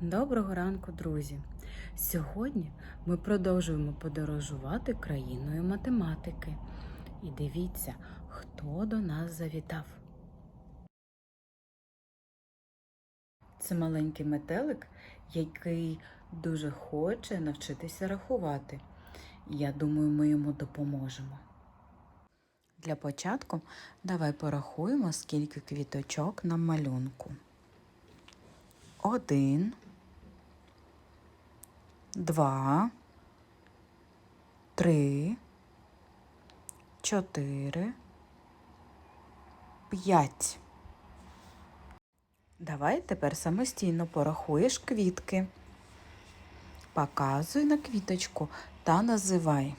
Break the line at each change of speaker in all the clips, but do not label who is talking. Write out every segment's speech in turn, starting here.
Доброго ранку, друзі! Сьогодні ми продовжуємо подорожувати країною математики. І дивіться, хто до нас завітав. Це маленький метелик, який дуже хоче навчитися рахувати. Я думаю, ми йому допоможемо. Для початку давай порахуємо, скільки квіточок на малюнку. Один, два, три, чотири, п'ять. Давай тепер самостійно порахуєш квітки. Показуй на квіточку та називай.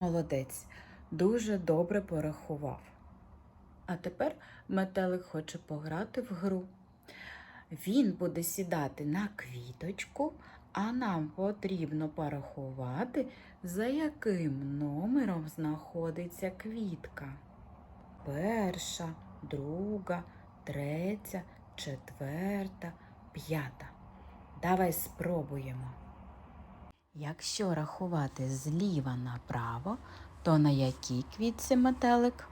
Молодець, дуже добре порахував. А тепер метелик хоче пограти в гру. Він буде сідати на квіточку, а нам потрібно порахувати, за яким номером знаходиться квітка. Перша, друга, третя, четверта, п'ята. Давай спробуємо. Якщо рахувати зліва направо, то на якій квітці метелик?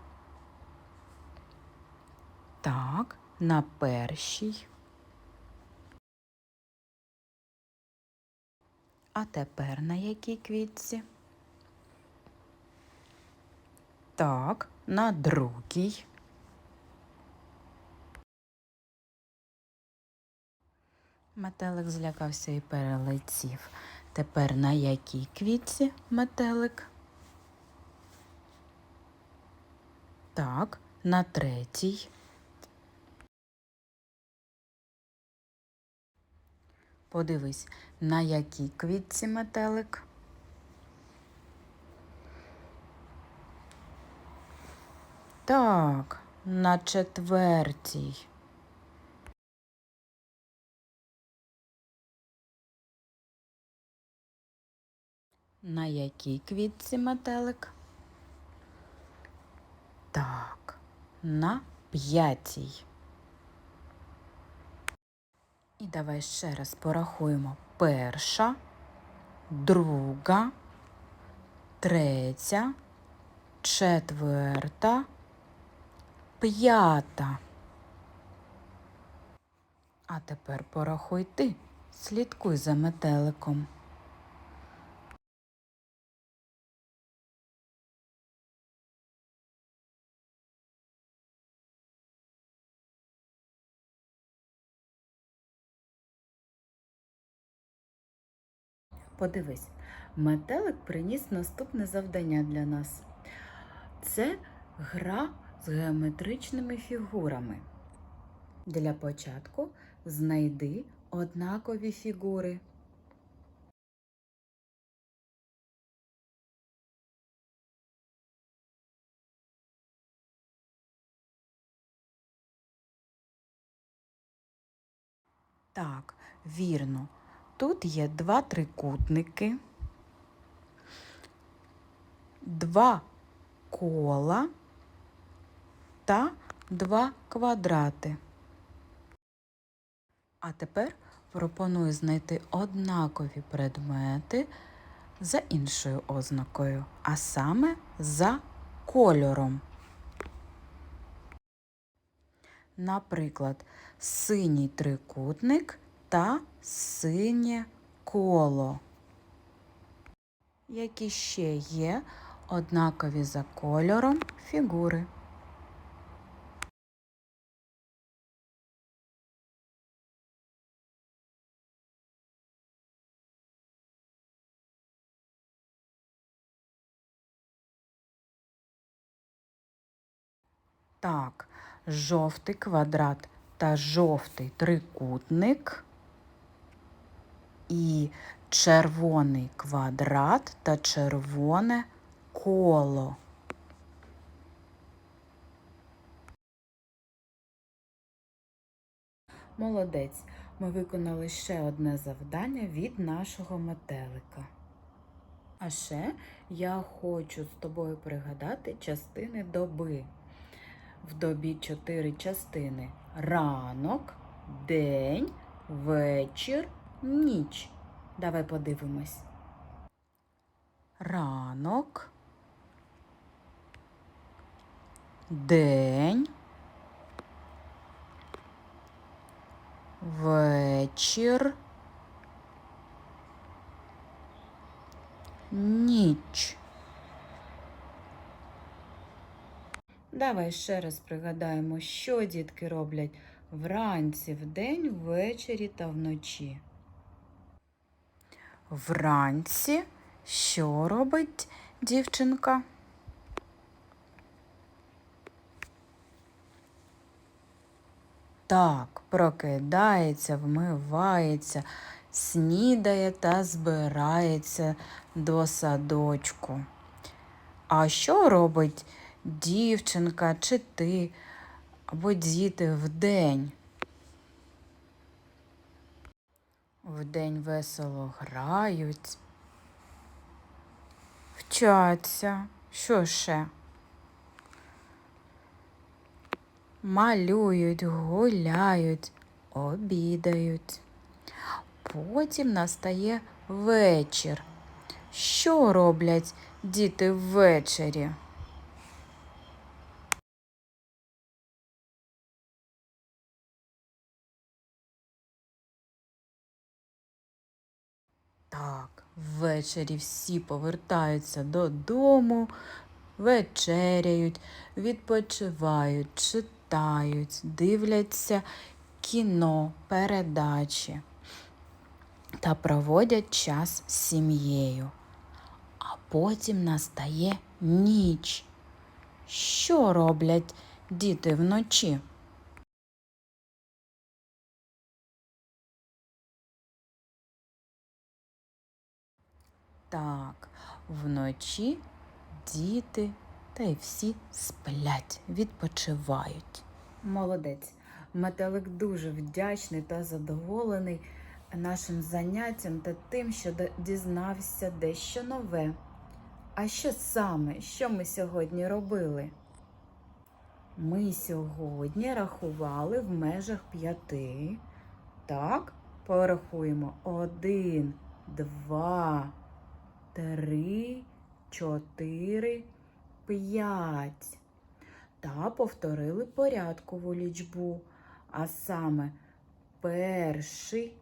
Так, на першій. А тепер на якій квітці? Так, на другій. Метелик злякався і перелетів. Тепер на якій квітці метелик? Так, на третій. Подивись, на якій квітці метелик? Так, на четвертій. На якій квітці метелик? Так, на п'ятій. І давай ще раз порахуємо. Перша, друга, третя, четверта, п'ята. А тепер порахуй ти. Слідкуй за метеликом. Подивись, метелик приніс наступне завдання для нас. Це гра з геометричними фігурами. Для початку знайди однакові фігури. Так, вірно. Тут є два трикутники, два кола та два квадрати. А тепер пропоную знайти однакові предмети за іншою ознакою, а саме за кольором. Наприклад, синій трикутник та синє коло, які ще є однакові за кольором фігури. Так, жовтий квадрат та жовтий трикутник і червоний квадрат та червоне коло. Молодець. Ми виконали ще одне завдання від нашого метелика. А ще я хочу з тобою пригадати частини доби. В добі чотири частини: ранок, день, вечір, ніч. Давай подивимось. Ранок, день, вечір, ніч. Давай ще раз пригадаємо, що дітки роблять вранці, вдень, ввечері та вночі. Вранці що робить дівчинка? Так, прокидається, вмивається, снідає та збирається до садочку. А що робить дівчинка чи ти або діти вдень? Вдень весело грають, вчаться. Що ще? Малюють, гуляють, обідають. Потім настає вечір. Що роблять діти ввечері? Так, ввечері всі повертаються додому, вечеряють, відпочивають, читають, дивляться кіно, передачі та проводять час з сім'єю. А потім настає ніч. Що роблять діти вночі? Так, вночі діти та й всі сплять, відпочивають. Молодець. Метелик дуже вдячний та задоволений нашим заняттям та тим, що дізнався дещо нове. А що саме, що ми сьогодні робили? Ми сьогодні рахували в межах п'яти. Так, порахуємо. Один, два, три, чотири, п'ять. Та повторили порядкову лічбу. А саме перший,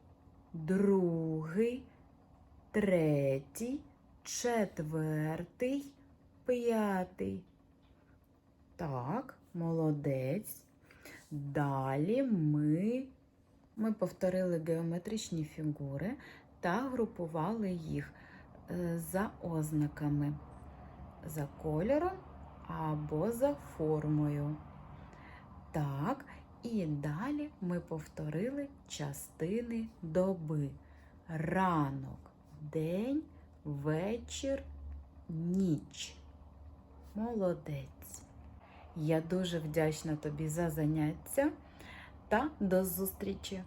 другий, третій, четвертий, п'ятий. Так, молодець. Далі ми, ми повторили геометричні фігури та групували їх за ознаками, за кольором або за формою. Так, і далі ми повторили частини доби. Ранок, день, вечір, ніч. Молодець. Я дуже вдячна тобі за заняття та до зустрічі!